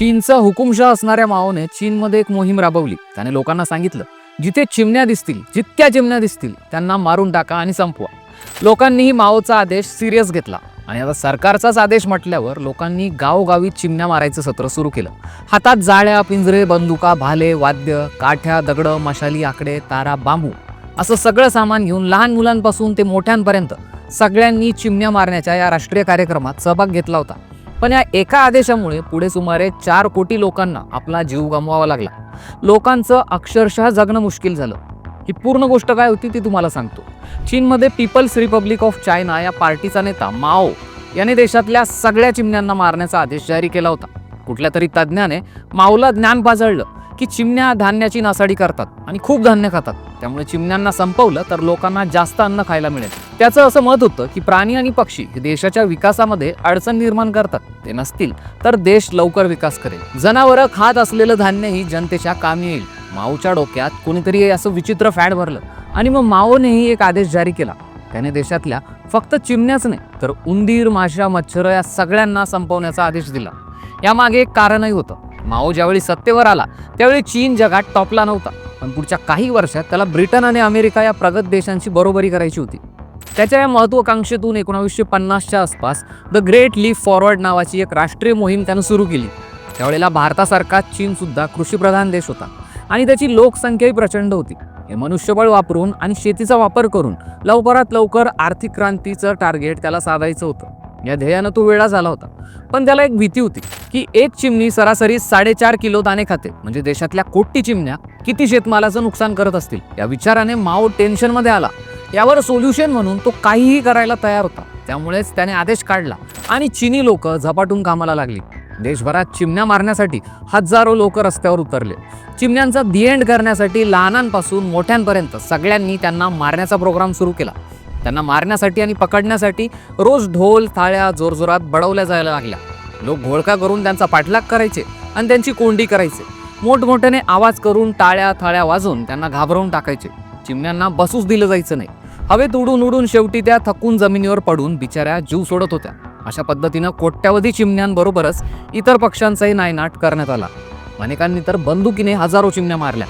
चीनचा हुकुमशाह असणाऱ्या माओने चीनमध्ये एक मोहीम राबवली. त्याने लोकांना सांगितलं जिथे चिमण्या दिसतील जितक्या चिमण्या दिसतील त्यांना मारून टाका आणि संपवा. लोकांनीही माओचा आदेश सिरियस घेतला आणि आता सरकारचाच आदेश म्हटल्यावर लोकांनी गावोगावी चिमण्या मारायचं सत्र सुरू केलं. हातात जाळ्या पिंजरे बंदुका भाले वाद्य काठ्या दगडं मशाली आकडे तारा बांबू असं सगळं सामान घेऊन लहान मुलांपासून ते मोठ्यांपर्यंत सगळ्यांनी चिमण्या मारण्याच्या या राष्ट्रीय कार्यक्रमात सहभाग घेतला होता. पण या एका आदेशामुळे पुढे सुमारे चार कोटी लोकांना आपला जीव गमवावा लागला. लोकांचं अक्षरशः जगणं मुश्किल झालं. ही पूर्ण गोष्ट काय होती ती तुम्हाला सांगतो. चीनमध्ये पीपल्स रिपब्लिक ऑफ चायना या पार्टीचा नेता माओ याने देशातल्या सगळ्या चिमण्यांना मारण्याचा आदेश जारी केला होता. कुठल्या तरी तज्ज्ञाने माऊला ज्ञान पाजळलं की चिमण्या धान्याची नासाडी करतात आणि खूप धान्य खातात. त्यामुळे चिमण्यांना संपवलं तर लोकांना जास्त अन्न खायला मिळेल. त्याचं असं मत होतं की प्राणी आणि पक्षी हे देशाच्या विकासामध्ये अडचण निर्माण करतात. ते नसतील तर देश लवकर विकास करेल. जनावरं खात असलेलं धान्यही जनतेच्या कामी येईल. माऊच्या डोक्यात कोणीतरी असं विचित्र फॅड भरलं आणि मग माओनेही एक आदेश जारी केला. त्याने देशातल्या फक्त चिमण्याच नाही तर उंदीर माशा मच्छर या सगळ्यांना संपवण्याचा आदेश दिला. यामागे एक कारणही होतं. माओ ज्यावेळी सत्तेवर आला त्यावेळी चीन जगात टॉपला नव्हता. पण पुढच्या काही वर्षात त्याला ब्रिटन आणि अमेरिका या प्रगत देशांची बरोबरी करायची होती. त्याच्या या महत्वाकांक्षेतून एकोणावीसशे पन्नासच्या आसपास द ग्रेट लीफ फॉरवर्ड नावाची एक राष्ट्रीय मोहीम त्यानं सुरू केली. त्यावेळेला भारतासारखा चीनसुद्धा कृषीप्रधान देश होता आणि त्याची लोकसंख्याही प्रचंड होती. हे मनुष्यबळ वापरून आणि शेतीचा वापर करून लवकरात लवकर आर्थिक क्रांतीचं टार्गेट त्याला साधायचं होतं. या ध्येयानं तो वेळा झाला होता. पण त्याला एक भीती होती की एक चिमणी सरासरी साडेचार किलो दाणे खाते. म्हणजे देशातल्या कोटी चिमण्या किती शेतमालाचं नुकसान करत असतील? या विचाराने माओ टेन्शनमध्ये आला. यावर सोल्युशन म्हणून तो काहीही करायला तयार होता. त्यामुळेच त्याने आदेश काढला आणि चिनी लोक झपाटून कामाला लागली. देशभरात चिमण्या मारण्यासाठी हजारो लोक रस्त्यावर उतरले. चिमण्यांचा दी एंड करण्यासाठी लहानांपासून मोठ्यांपर्यंत सगळ्यांनी त्यांना मारण्याचा प्रोग्राम सुरू केला. त्यांना मारण्यासाठी आणि पकडण्यासाठी रोज ढोल थाळ्या जोरजोरात बडवल्या जायला लागल्या. लोक घोळका करून त्यांचा पाठलाग करायचे आणि त्यांची कोंडी करायचे. मोठमोठ्याने आवाज करून टाळ्या थाळ्या वाजवून त्यांना घाबरवून टाकायचे. चिमण्यांना बसूच दिलं जायचं नाही. हवेत उडून उडून शेवटी त्या थकून जमिनीवर पडून बिचाऱ्या जीव सोडत होत्या. अशा पद्धतीनं कोट्यावधी चिमण्यांबरोबरच इतर पक्ष्यांचाही नायनाट करण्यात आला. अनेकांनी तर बंदुकीने हजारो चिमण्या मारल्या.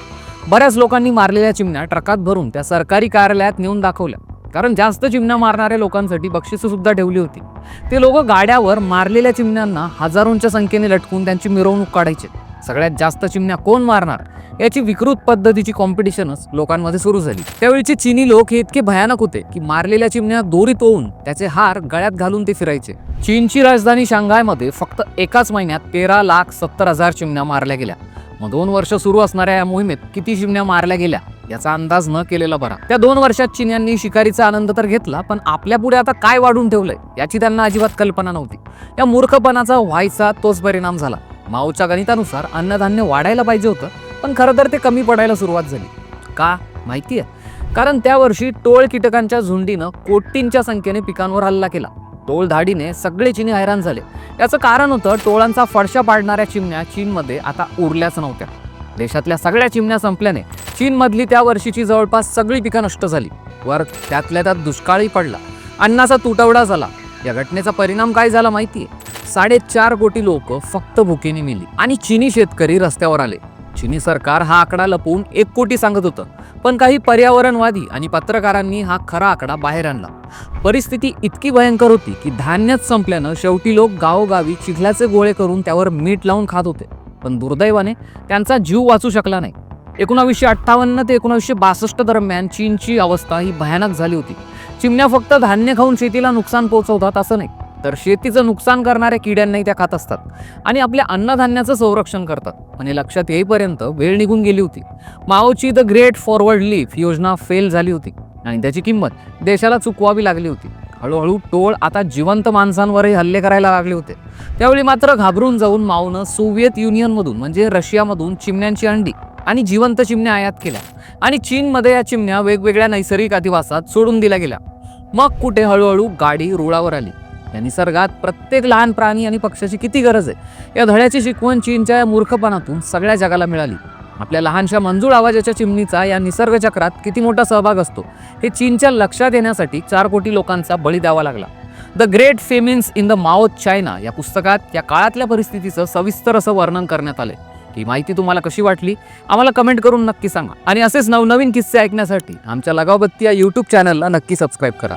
बऱ्याच लोकांनी मारलेल्या चिमण्या ट्रकात भरून त्या सरकारी कार्यालयात नेऊन दाखवल्या. कारण जास्त चिमण्या मारणाऱ्या लोकांसाठी बक्षिसं सुद्धा ठेवली होती. ते लोक गाड्यावर मारलेल्या चिमण्यांना हजारोंच्या संख्येने लटकून त्यांची मिरवणूक काढायचे. सगळ्यात जास्त चिमण्या कोण मारणार? याची विकृत पद्धतीची कॉम्पिटिशनच लोकांमध्ये सुरू झाली. त्यावेळीचे चिनी लोक हे इतके भयानक होते की मारलेल्या चिमण्या दोरीत ओवून त्याचे हार गळ्यात घालून ते फिरायचे. चीनची राजधानी शांघायमध्ये फक्त एकाच महिन्यात तेरा लाख सत्तर हजार चिमण्या मारल्या गेल्या. मग दोन वर्ष सुरू असणाऱ्या या मोहिमेत किती चिमण्या मारल्या गेल्या? याचा अंदाज न केलेला बरा. त्या दोन वर्षात चिन्यांनी शिकारीचा आनंद तर घेतला पण आपल्या पुढे आता काय वाढून ठेवलंय याची त्यांना अजिबात कल्पना नव्हती. या मूर्खपणाचा व्हायचा तोच परिणाम झाला. माऊच्या गणितानुसार अन्नधान्य वाढायला पाहिजे होतं पण खरं तर ते कमी पडायला सुरुवात झाली. का? माहिती आहे. कारण त्या वर्षी टोळ कीटकांच्या झुंडीनं कोटींच्या संख्येने पिकांवर हल्ला केला. टोळ धाडीने सगळे चिनी हैराण झाले. याचं कारण होतं टोळांचा फडशा पाडणाऱ्या चिमण्या चीनमध्ये आता उरल्याच नव्हत्या. देशातल्या सगळ्या चिमण्या संपल्याने चीनमधली त्या वर्षीची जवळपास सगळी पिकं नष्ट झाली. वर त्यातल्या त्यात दुष्काळही पडला. अन्नाचा तुटवडा झाला. या घटनेचा परिणाम काय झाला माहितीये? साडेचार कोटी लोक फक्त भुकेने मिली आणि चीनी शेतकरी रस्त्यावर आले. चीनी सरकार हा आकडा लपवून एक कोटी सांगत होतं. पण काही पर्यावरणवादी आणि पत्रकारांनी हा खरा आकडा बाहेर आणला. परिस्थिती इतकी भयंकर होती की धान्यच संपल्यानं शेवटी लोक गावोगावी चिखल्याचे गोळे करून त्यावर मीठ लावून खात होते. पण दुर्दैवाने त्यांचा जीव वाचू शकला नाही. एकोणावीसशे अठ्ठावन्न ते एकोणावीसशे बासष्ट दरम्यान चीनची अवस्था ही भयानक झाली होती. चिमण्या फक्त धान्य खाऊन शेतीला नुकसान पोहोचवतात असं नाही तर शेतीचं नुकसान करणाऱ्या किड्यांनाही त्या खात असतात आणि आपल्या अन्नधान्याचं संरक्षण करतात. म्हणजे लक्षात येईपर्यंत वेळ निघून गेली होती. माओची द ग्रेट फॉरवर्ड लीफ योजना फेल झाली होती आणि त्याची किंमत देशाला चुकवावी लागली होती. हळूहळू टोळ आता जिवंत माणसांवरही हल्ले करायला लागले होते. त्यावेळी मात्र घाबरून जाऊन माऊनं सोव्हिएत युनियनमधून म्हणजे रशियामधून चिमण्यांची अंडी आणि जिवंत चिमण्या आयात केल्या आणि चीनमध्ये या चिमण्या वेगवेगळ्या नैसर्गिक अधिवासात सोडून दिल्या गेल्या. मग कुठे हळूहळू गाडी रुळावर आली. या निसर्गात प्रत्येक लहान प्राणी आणि पक्षाची किती गरज आहे? या धड्याची शिकवण चीनच्या या मूर्खपणातून सगळ्या जगाला मिळाली. आपल्या लहानशा मंजूळ आवाजाच्या चिमणीचा या निसर्गचक्रात किती मोठा सहभाग असतो हे चीनच्या लक्षात येण्यासाठी चार कोटी लोकांचा बळी द्यावा लागला. The great famines in the Mao's China या पुस्तकात या काळातल्या परिस्थितीचं सविस्तर असं वर्णन करण्यात आलं ही माहिती तुम्हाला कशी वाटली? आम्हाला कमेंट करून नक्की सांगा. आणि असेच नवनवीन किस्से ऐकण्यासाठी आमच्या लगावबत्ती या यूट्यूब चॅनलला नक्की सबस्क्राईब करा.